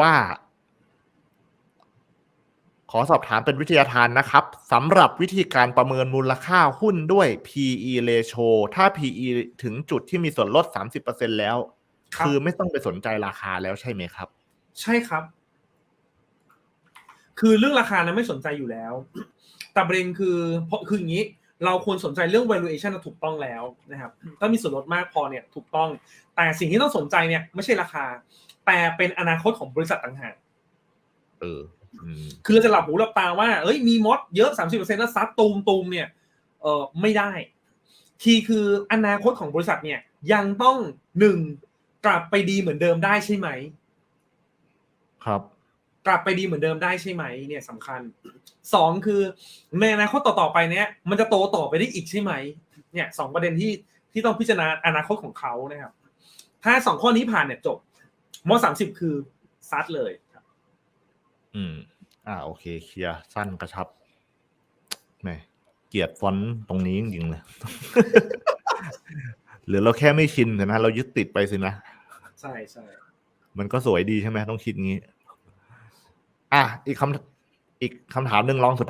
ว่า ขอสอบถามเป็นวิทยาทานนะครับสำหรับวิธีการประเมินมูลค่าหุ้นด้วย PE ratio ถ้า PE ถึงจุดที่มีส่วนลด 30%แล้วครับคือไม่ต้องไปสนใจราคาแล้วใช่ไหมครับ ใช่ครับ คือเรื่องราคานะไม่สนใจอยู่แล้ว แต่ประเด็นคือเพราะคืออย่างนี้เราควรสนใจเรื่อง valuation น่ะถูกต้องแล้วนะครับถ้ามีส่วนลดมากพอเนี่ยถูกต้อง แต่สิ่งที่ต้องสนใจเนี่ยไม่ใช่ราคา แต่เป็นอนาคตของบริษัทต่างหากเอออืมคือเราจะหลับหูหลับตาว่าเอ้ยมีมดเยอะ30%แล้วซัดตูมตูมเนี่ย เออไม่ได้ ทีคืออนาคตของบริษัทเนี่ย ยังต้องหนึ่งกลับไปดีเหมือนเดิมได้ใช่ไหม ครับ กลับไปดีเหมือนเดิมได้ใช่ไหม เนี่ยสำคัญสองคือในอนาคตต่อๆไปเนี้ยมันจะโตต่อไปได้อีกใช่ไหม เนี่ยสองประเด็นที่ที่ต้องพิจารณาอนาคตของเขานะครับถ้าสองข้อนี้ผ่านเนี่ยจบ มสามสิบคือซัดเลยครับ อืม อ่า โอเค เคลียร์สั้นกระชับแหมเกลียดฟอนต์ตรงนี้จริงๆเลยหรือเราแค่ไม่ชินนะเรายึดติดไปสินะ ใช่ใช่มันก็สวยดีใช่ไหมต้องคิดงี้ อะอีกคำอีกคำถามหนึ่งลองสุด